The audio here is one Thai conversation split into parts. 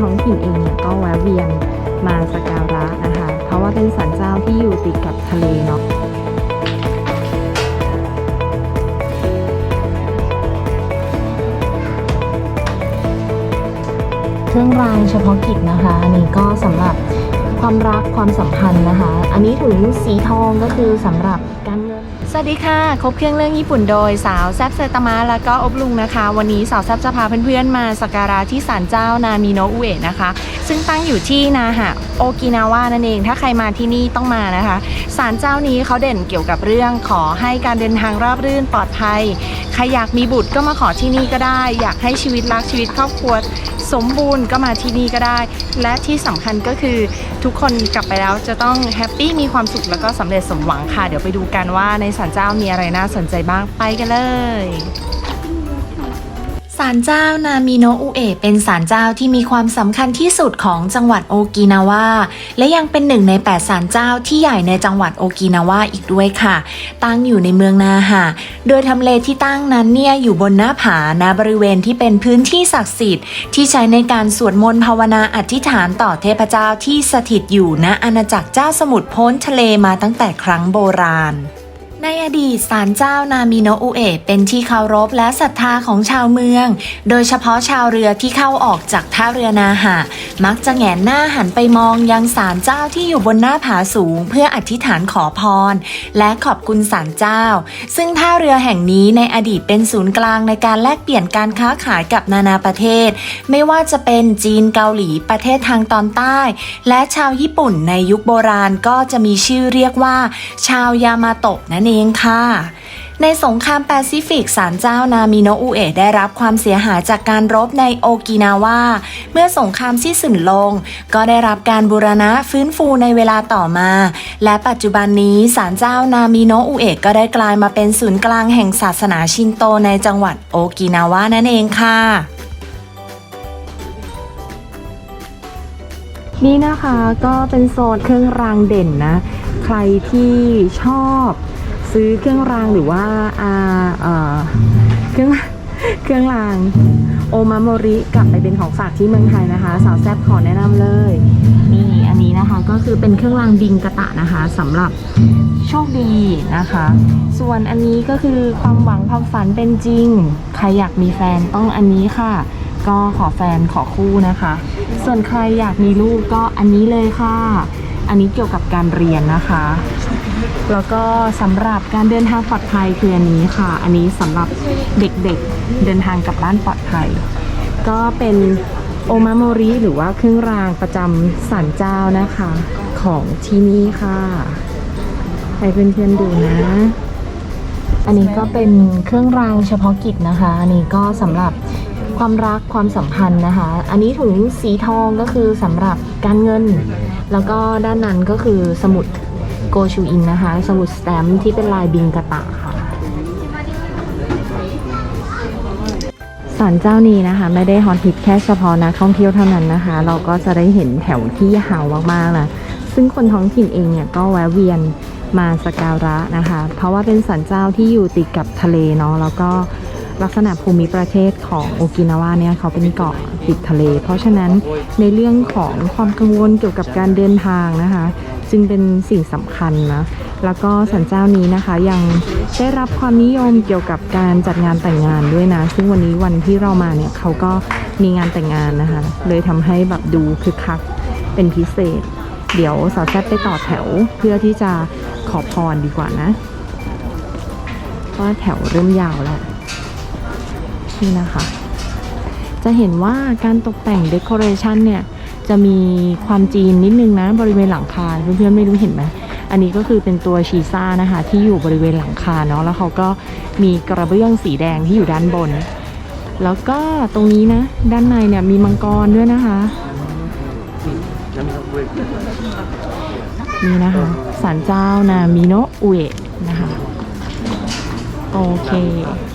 ท้องถิ่นเองเนี่ยก็แวะเวียนมาสักการะนะคะ เพราะว่าเป็นศาลเจ้าที่อยู่ติดกับทะเลเนาะเครื่องรางเฉพาะกิจนะคะ อันนี้ก็สำหรับความรักความสัมพันธ์นะคะ อันนี้ถึงสีทองก็คือสำหรับ วัสดีค่ะ ครบเครื่องเรื่องญี่ปุ่นโดยสาวแซบเซตามะแล้วก็อบลุงนะคะ วันนี้สาวแซบจะพาเพื่อนๆมาสักการะที่ศาลเจ้านามิโนอุเอะนะคะ ซึ่งตั้งอยู่ที่นาฮะโอกินาวานั่นเอง ถ้าใครมาที่นี่ต้องมานะคะศาลเจ้านี้เขาเด่นเกี่ยวกับเรื่องขอให้การเดินทางราบรื่นปลอดภัย ใครอยากมีบุตรก็มาขอที่นี่ก็ได้ อยากให้ชีวิตรักชีวิตครอบครัวสมบูรณ์ก็มาที่นี่ก็ได้ และที่สำคัญก็คือทุกคนกลับไปแล้วจะต้องแฮปปี้มีความสุขแล้วก็สำเร็จสมหวังค่ะ เดี๋ยวไปดูกันว่าในศาลเจ้ามีอะไรน่าสนใจบ้างไปกันเลยศาลเจ้านามิโนอุเอะเป็นศาลเจ้าที่มีความสำคัญที่สุดของจังหวัดโอกินาวาและยังเป็นหนึ่งใน8ศาลเจ้าที่ใหญ่ในจังหวัดโอกินาวาอีกด้วยค่ะ ตั้งอยู่ในเมืองนาฮะโดยทำเลที่ตั้งนั้นเนี่ยอยู่บนหน้าผาณบริเวณที่เป็นพื้นที่ศักดิ์สิทธิ์ที่ใช้ในการสวดมนต์ภาวนาอธิษฐานต่อเทพเจ้าที่สถิตอยู่ณอาณาจักรเจ้าสมุทรพ้นทะเลมาตั้งแต่ครั้งโบราณ ในอดีตศาลเจ้านามิโนอุเอะเป็นที่เคารพและศรัทธาของชาวเมือง โดยเฉพาะชาวเรือที่เข้าออกจากท่าเรือนาหะ มักจะแหงนหน้าหันไปมองยังศาลเจ้าที่อยู่บนหน้าผาสูง เพื่ออธิษฐานขอพร และขอบคุณศาลเจ้า ซึ่งท่าเรือแห่งนี้ในอดีตเป็นศูนย์กลางในการแลกเปลี่ยนการค้าขายกับนานาประเทศ ไม่ว่าจะเป็นจีนเกาหลีประเทศทางตอนใต้ และชาวญี่ปุ่นในยุคโบราณก็จะมีชื่อเรียกว่า ชาวยามาโตะนั่นเองค่ะ ในสงครามแปซิฟิกศาลเจ้านามิโนอุเอะได้รับความเสียหายจากการรบในโอกินาวา เมื่อสงครามที่สิ้นลง ก็ได้รับการบูรณะฟื้นฟูในเวลาต่อมา และปัจจุบันนี้ศาลเจ้านามิโนอุเอะก็ได้กลายมาเป็นศูนย์กลางแห่งศาสนาชินโตในจังหวัดโอกินาวานั่นเองค่ะนี่นะคะก็เป็นโซนเครื่องรางเด่นนะ ใครที่ชอบ ซื้อเครื่องรางหรือว่าอาเออเครื่องเครื่องราง โอมาโมริกลับไปเป็นของฝากที่เมืองไทยนะคะ สาวแซบขอแนะนำเลยนี่อันนี้นะคะก็คือเป็นเครื่องรางบิงกะตะนะคะสำหรับโชคดีนะคะ ส่วนอันนี้ก็คือความหวังความฝันเป็นจริง ใครอยากมีแฟนต้องอันนี้ค่ะ ก็ขอแฟนขอคู่นะคะ ส่วนใครอยากมีลูกก็อันนี้เลยค่ะ อันนี้เกี่ยวกับการเรียนนะคะ แล้วก็สำหรับการเดินทางปลอดภัยคืออันนี้ค่ะ อันนี้สำหรับเด็กๆเดินทางกลับบ้านปลอดภัย ก็เป็นโอมาโมริหรือว่าเครื่องรางประจำศาลเจ้านะคะ ของที่นี่ค่ะให้เพื่อนๆดูนะ อันนี้ก็เป็นเครื่องรางเฉพาะกิจนะคะ อันนี้ก็สำหรับความรักความสัมพันธ์นะคะ อันนี้ถึงสีทองก็คือสำหรับการเงิน แล้วก็ด้านนั้นก็คือสมุด โกชูอินนะคะ สมุดสแตมป์ที่เป็นลายบิงกะตะค่ะศาลเจ้านี้นะคะ ไม่ได้ฮอตฮิตแค่เฉพาะนักท่องเที่ยวเท่านั้นนะคะ เราก็จะได้เห็นแถวที่ยาวมากๆนะซึ่งคนท้องถิ่นเองเนี่ยก็แวะเวียนมาสักการะนะคะ เพราะว่าเป็นศาลเจ้าที่อยู่ติดกับทะเลเนาะแล้วก็ลักษณะภูมิประเทศของโอกินาวาเนี่ยเขาเป็นเกาะติดทะเล เพราะฉะนั้นในเรื่องของความกังวลเกี่ยวกับการเดินทางนะคะ จึงเป็นสิ่งสำคัญนะ แล้วก็สันเจ้านี้นะคะยังได้รับความนิยมเกี่ยวกับการจัดงานแต่งงานด้วยนะ ซึ่งวันนี้วันที่เรามาเนี่ยเขาก็มีงานแต่งงานนะคะ เลยทำให้แบบดูคึกคักเป็นพิเศษ เดี๋ยวสาวแซดไปต่อแถวเพื่อที่จะขอพรดีกว่านะเพราะว่าแถวเริ่มยาวแล้วนี่นะคะ จะเห็นว่าการตกแต่งเดคอเรชันเนี่ย จะมีความจีนนิดนึงนะบริเวณหลังคาเพื่อนๆไม่รู้เห็นไหมอันนี้ก็คือเป็นตัวชีซ่านะคะ ที่อยู่บริเวณหลังคาเนาะแล้วเขาก็มีกระเบื้องสีแดงที่อยู่ด้านบน แล้วก็ตรงนี้นะ ด้านในเนี่ยมีมังกรด้วยนะคะนี่นะคะศาลเจ้านามิโนอุเอะนะคะโอเค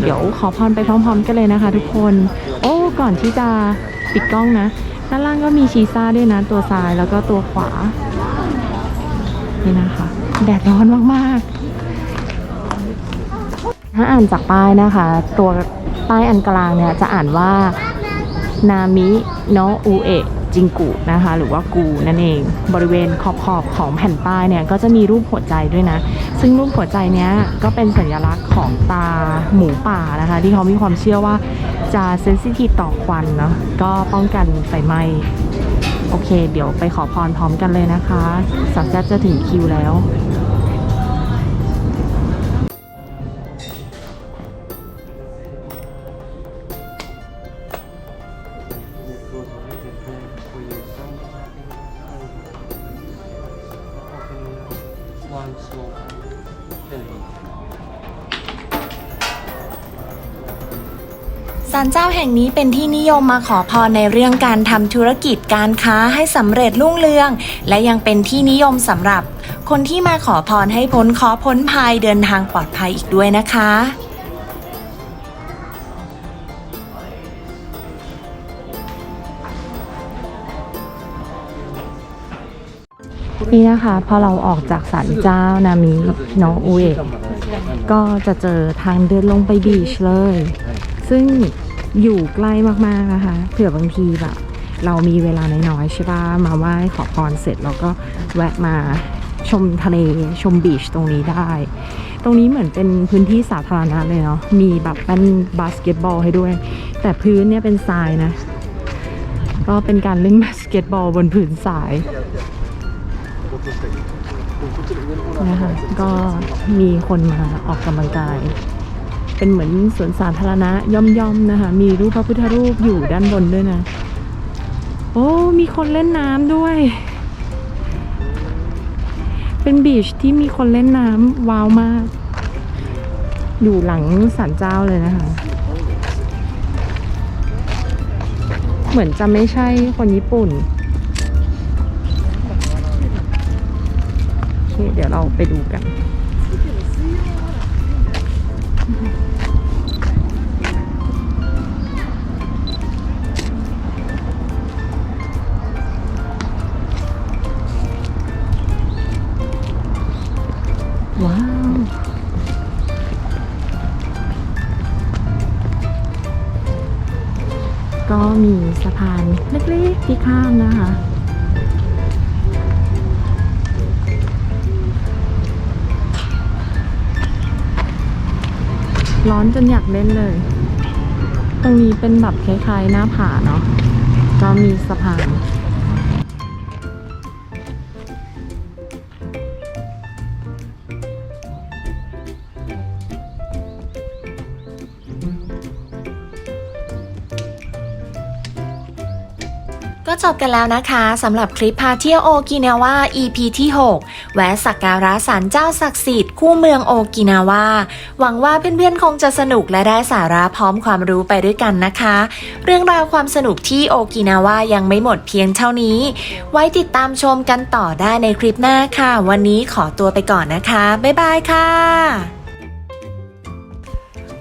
เดี๋ยวขอพรไปพร้อมๆกันเลยนะคะทุกคน โอ้ ก่อนที่จะปิดกล้องนะ ด้านล่างก็มีชีซ่าด้วยนะตัวซ้ายแล้วก็ตัวขวา นี่นะคะ แดดร้อนมากๆ ถ้าอ่านจากป้ายนะคะ ตัวป้ายอันกลางเนี่ยจะอ่านว่านามิโนอุเอะ จิงกุนะคะ หรือว่ากูนั่นเอง บริเวณขอบขอบของแผ่นป้ายเนี่ยก็จะมีรูปหัวใจด้วยนะ ซึ่งรูปหัวใจเนี้ยก็เป็นสัญลักษณ์ของตาหมูป่านะคะ ที่เขามีความเชื่อว่าจะเซนซิทีฟต่อควันเนาะก็ป้องกันไฟไหม้โอเค เดี๋ยวไปขอพรพร้อมกันเลยนะคะสักแจ๊บจะถึงคิวแล้วาลเจ้าแห่งนี้เป็นที่นิยมมาขอพรในเรื่องการทำธุรกิจการค้าให้สำเร็จรุ่งเรือง และยังเป็นที่นิยมสำหรับ คนที่มาขอพรให้พ้นเคราะห์พ้นภัยเดินทางปลอดภัยอีกด้วยนะคะนี่นะคะพอเราออกจากศาลเจ้านามิโนอุเอะก็จะเจอทางเดินลงไปบีชเลย ซึ่ง อยู่ใกล้มากๆนะคะ เผื่อบางทีแบบ เรามีเวลาน้อยๆใช่ปะมาไหว้ขอพรเสร็จเราก็แวะมาชมทะเลชมบีชตรงนี้ได้ ตรงนี้เหมือนเป็นพื้นที่สาธารณะเลยเนาะมีแบบเป็นบาสเกตบอลให้ด้วย แต่พื้นเนี่ยเป็นทรายนะ ก็เป็นการเล่นบาสเกตบอลบนพื้นทรายนะคะก็มีคนมาออกกำลังกาย เป็นเหมือนสวนสาธารณะย่อมๆนะคะ มีรูปพระพุทธรูปอยู่ด้านบนด้วยนะ โอ้ มีคนเล่นน้ำด้วย เป็นบีชที่มีคนเล่นน้ำว้าวมาก อยู่หลังศาลเจ้าเลยนะคะ เหมือนจะไม่ใช่คนญี่ปุ่นเดี๋ยวเราไปดูกัน ก็มีสะพานเล็กๆที่ข้ามนะคะร้อนจนอยากเล่นเลย ตรงนี้เป็นแบบคล้ายๆหน้าผาเนาะ ก็มีสะพาน ก็จบกันแล้วนะคะสำหรับคลิปพาเที่ยวโอกินาวา EP ที่ 6 แวะสักการะศาลเจ้าศักดิ์สิทธิ์คู่เมืองโอกินาวา หวังว่าเพื่อนๆคงจะสนุกและได้สาระพร้อมความรู้ไปด้วยกันนะคะ เรื่องราวความสนุกที่โอกินาวายังไม่หมดเพียงเท่านี้ ไว้ติดตามชมกันต่อได้ในคลิปหน้าค่ะ วันนี้ขอตัวไปก่อนนะคะ บ๊ายบายค่ะ